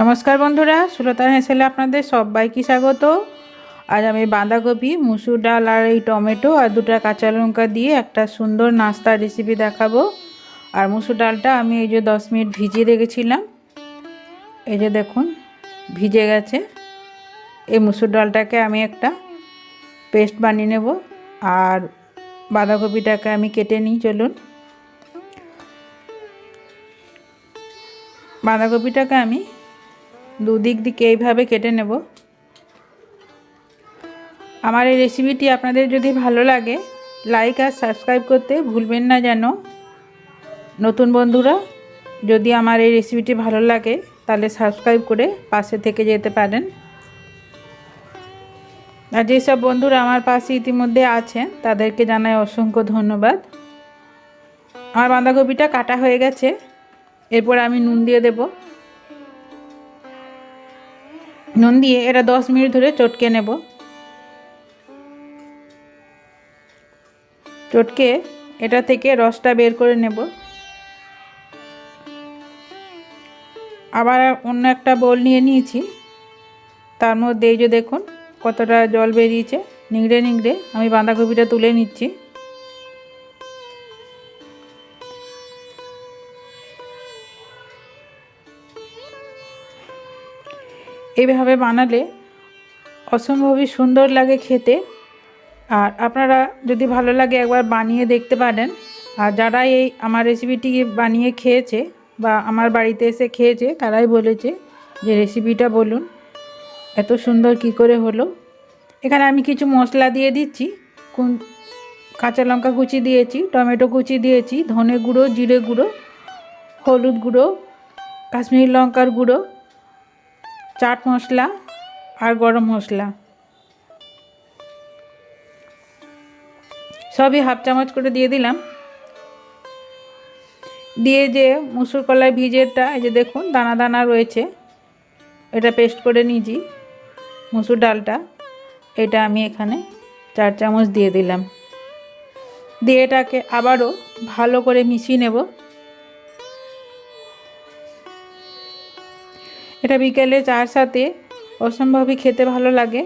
নমস্কার বন্ধুরা, সুলতান হেসেলে আপনাদের সবাইকে স্বাগত। আজ আমি বাঁধাকপি, মুসুর ডাল আর এই টমেটো আর দুটো কাঁচা লঙ্কা দিয়ে একটা সুন্দর নাস্তার রেসিপি দেখাবো। আর মুসুর ডালটা আমি এই যে দশ মিনিট ভিজিয়ে রেখেছিলাম। এই যে দেখুন, ভিজে গেছে। এই মুসুর ডালটাকে আমি একটা পেস্ট বানিয়ে নেব। আর বাঁধাকপিটাকে আমি কেটে নিই, চলুন। বাঁধাকপিটাকে আমি দুদিক দিকে এইভাবে কেটে নেব। আমার এই রেসিপিটি আপনাদের যদি ভালো লাগে লাইক আর সাবস্ক্রাইব করতে ভুলবেন না যেন। নতুন বন্ধুরা, যদি আমার এই রেসিপিটি ভালো লাগে, তাহলে সাবস্ক্রাইব করে পাশে থেকে যেতে পারেন। আর যেসব বন্ধুরা আমার পাশে ইতিমধ্যে আছেন, তাদেরকে জানাই অসংখ্য ধন্যবাদ। আমার বাঁধাকপিটা কাটা হয়ে গেছে, এরপর আমি নুন দিয়ে দেবো। নুন দিয়ে এটা দশ মিনিট ধরে চটকে নেব। চটকে এটা থেকে রসটা বের করে নেব। আবার অন্য একটা বোল নিয়ে নিয়েছি। তার মধ্যে এই যে দেখুন, কতটা জল বেরিয়েছে। নিংড়ে নিংড়ে আমি বাঁধাকপিটা তুলে নিচ্ছি। এইভাবে বানালে অসম্ভবই সুন্দর লাগে খেতে। আর আপনারা যদি ভালো লাগে একবার বানিয়ে দেখতে পারেন। আর যারা এই আমার রেসিপিটি বানিয়ে খেয়েছে বা আমার বাড়িতে এসে খেয়েছে, তারাই বলেছে যে রেসিপিটা বলুন, এত সুন্দর কি করে হলো। এখানে আমি কিছু মশলা দিয়ে দিচ্ছি, কোন, কাঁচা লঙ্কা কুচি দিয়েছি, টমেটো কুচি দিয়েছি, ধনে গুঁড়ো, জিরে গুঁড়ো, হলুদ গুঁড়ো, কাশ্মীরি লঙ্কার গুঁড়ো চাট মশলা আর গরম মশলা। সবই হাফ চামচ করে দিয়ে দিলাম। দিয়ে যে মুসুর কলাই ভিজেরটা এই যে দেখুন দানা দানা রয়েছে, এটা পেস্ট করে নিয়েছি, মুসুর ডালটা। এটা আমি এখানে চার চামচ দিয়ে দিলাম। দিয়ে এটাকে আবারও ভালো করে মিশিয়ে নেব। এটা বিকেলে চার সাথে অসম্ভবই খেতে ভালো লাগে।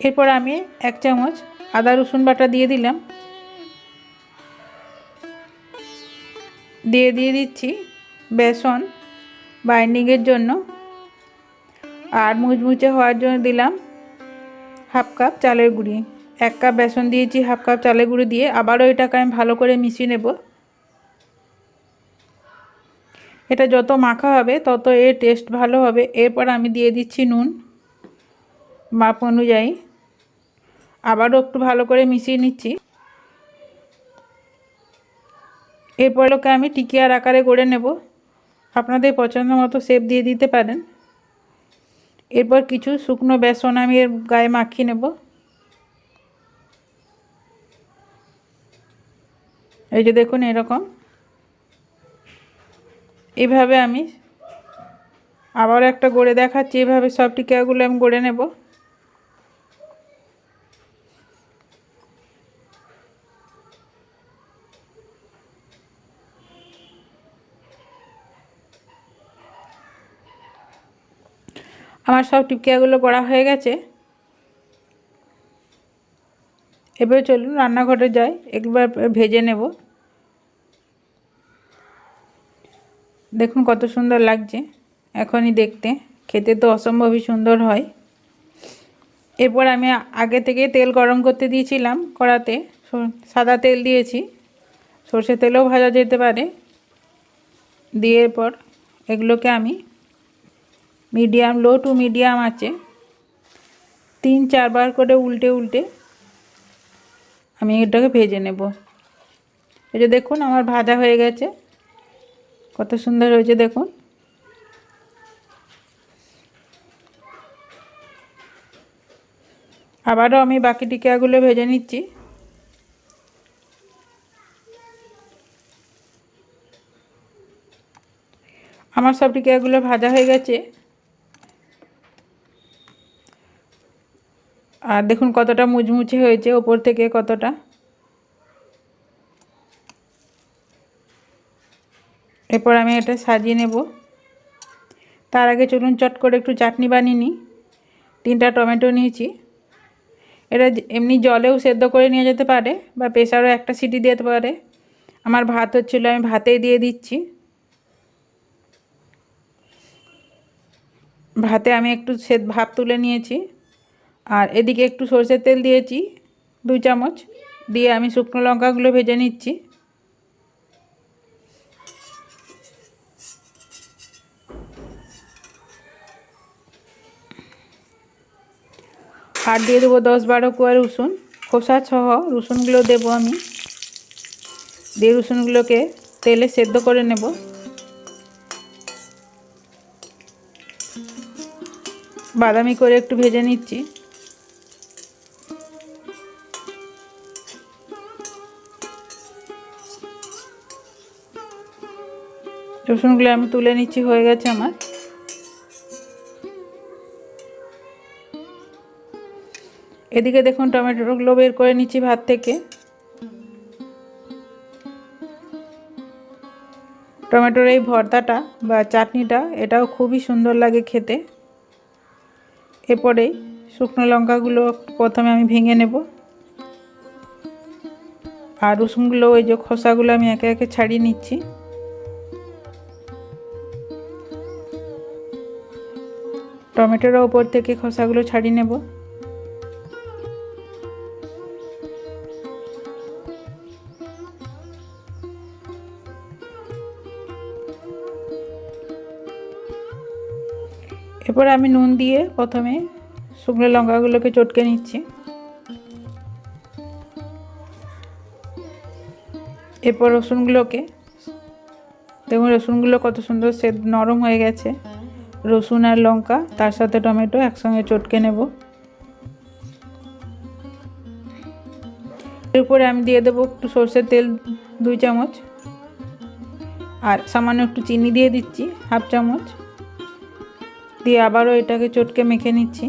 এরপর আমি এক চামচ আদা, রসুন বাটা দিয়ে দিলাম। দিয়ে দিয়ে দিচ্ছি বেসন বাইন্ডিংয়ের জন্য। আর মুচমুচে হওয়ার জন্য দিলাম হাফ কাপ চালের গুঁড়ি। এক কাপ বেসন দিয়েছি, হাফ কাপ চালের গুঁড়ি দিয়ে আবারও এটাকে আমি ভালো করে মিশিয়ে নেব। এটা যত মাখা হবে, তত এর টেস্ট ভালো হবে। এরপর আমি দিয়ে দিচ্ছি নুন মাপ অনুযায়ী। আবারও একটু ভালো করে মিশিয়ে নিচ্ছি। এরপর লোকে আমি টিকিয়ার আকারে করে নেব। আপনাদের পছন্দ মতো শেপ দিয়ে দিতে পারেন। এরপর কিছু শুকনো বেসন আমি এর গায়ে মাখিয়ে নেব। এই যে দেখুন এরকম। এভাবে আমি আবার একটা গড়ে দেখাচ্ছি। এভাবে সব টিকাগুলো আমি গড়ে নেব। আমার সব টিকিয়াগুলো করা হয়ে গেছে। এবার চলুন রান্নাঘরে যাই। একবার ভেজে নেব। দেখুন কত সুন্দর লাগছে। এখনই দেখতে। খেতে তো অসম্ভবই সুন্দর হয়। এরপর আমি আগে থেকে তেল গরম করতে দিয়েছিলাম কড়াতে। সাদা তেল দিয়েছি। সর্ষে তেলও ভাজা যেতে পারে। দিয়ে এরপর এগুলোকে আমি মিডিয়াম, লো টু মিডিয়াম আছে। তিন, চারবার করে উল্টে উল্টে আমি এটাকে ভেজে নেব। যে দেখুন আমার ভাজা হয়ে গেছে। কত সুন্দর হয়েছে দেখুন। আবারও আমি বাকি টিকাগুলো ভেজে নিচ্ছি। আমার সব টিকাগুলো ভাজা হয়ে গেছে। আর দেখুন কতটা মুচমুচে হয়েছে ওপর থেকে কতটা। এরপর আমি এটা সাজিয়ে নেব। তার আগে চলুন চট করে একটু চাটনি বানিয়ে নিই। তিনটা টমেটো নিয়েছি। এটা এমনি জলেও সেদ্ধ করে নিয়ে যেতে পারে বা প্রেশারও একটা সিটি দিতে পারে। আমার ভাত হচ্ছিল, আমি ভাতেই দিয়ে দিচ্ছি। ভাতে আমি একটু সে ভাপ তুলে নিয়েছি। আর এদিকে একটু সরষের তেল দিয়েছি দুই চামচ। দিয়ে আমি শুকনো লঙ্কাগুলো ভেজে নিচ্ছি। আর দিয়ে দেবো দশ বারো কোয়া রসুন, খোসা সহ রসুনগুলো দেবো আমি। দিয়ে রসুনগুলোকে তেলে সেদ্ধ করে নেব। বাদামি করে একটু ভেজে নিচ্ছি। রসুনগুলো আমি তুলে নিচ্ছি, হয়ে গেছে আমার। এদিকে দেখুন টমেটোগুলো বের করে নিচ্ছি ভাত থেকে। টমেটোর এই ভর্তাটা বা চাটনিটা, এটাও খুবই সুন্দর লাগে খেতে। এরপরেই শুকনো লঙ্কাগুলো প্রথমে আমি ভেঙে নেব। আর রসুনগুলো ওই যে খোসাগুলো আমি একে একে ছাড়িয়ে নিচ্ছি। টমেটোর ওপর থেকে খোসাগুলো ছাড়িয়ে নেব। এরপর আমি নুন দিয়ে প্রথমে শুকনো লঙ্কাগুলোকে চটকে নিচ্ছি। এরপর রসুনগুলোকে, দেখুন রসুনগুলো কত সুন্দর সে নরম হয়ে গেছে। রসুন আর লঙ্কা, তার সাথে টমেটো একসঙ্গে চটকে নেব। এরপরে আমি দিয়ে দেবো একটু সর্ষের তেল দুই চামচ। আর সামান্য একটু চিনি দিয়ে দিচ্ছি, হাফ চামচ। দিয়ে আবারও এটাকে চটকে মেখে নিচ্ছি।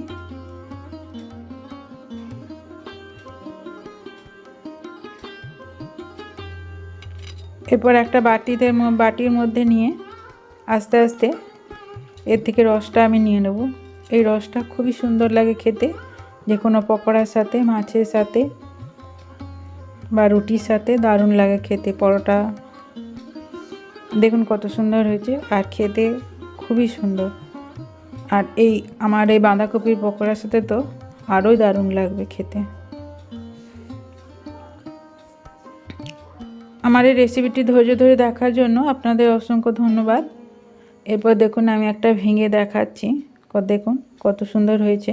এরপর একটা বাটিতে বাটির মধ্যে নিয়ে আস্তে আস্তে এর থেকে রসটা আমি নিয়ে নেব। এই রসটা খুবই সুন্দর লাগে খেতে। যে কোনো পকোড়ার সাথে, মাছের সাথে বা রুটির সাথে দারুণ লাগে খেতে। পরোটা দেখুন কত সুন্দর হয়েছে আর খেতে খুবই সুন্দর। আর এই আমার এই বাঁধাকপির পকোড়ার সাথে তো আরোই দারুণ লাগবে খেতে। আমার এই রেসিপিটি ধৈর্য ধরে দেখার জন্য আপনাদের অসংখ্য ধন্যবাদ। এরপর দেখুন, আমি একটা ভেঙে দেখাচ্ছি। দেখুন, কত সুন্দর হয়েছে।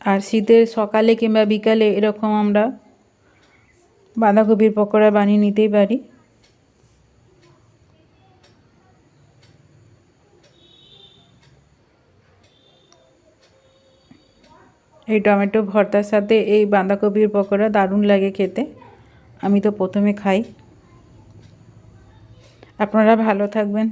আর শীতের সকালে কিংবা বিকালে এরকম আমরা বাঁধাকপির পকোড়া বানিয়ে নিতেই পারি। এই টমেটো ভর্তার সাথে এই বাঁধাকপির পকোড়া দারুণ লাগে খেতে। আমি তো প্রথমে খাই। আপনারা ভালো থাকবেন।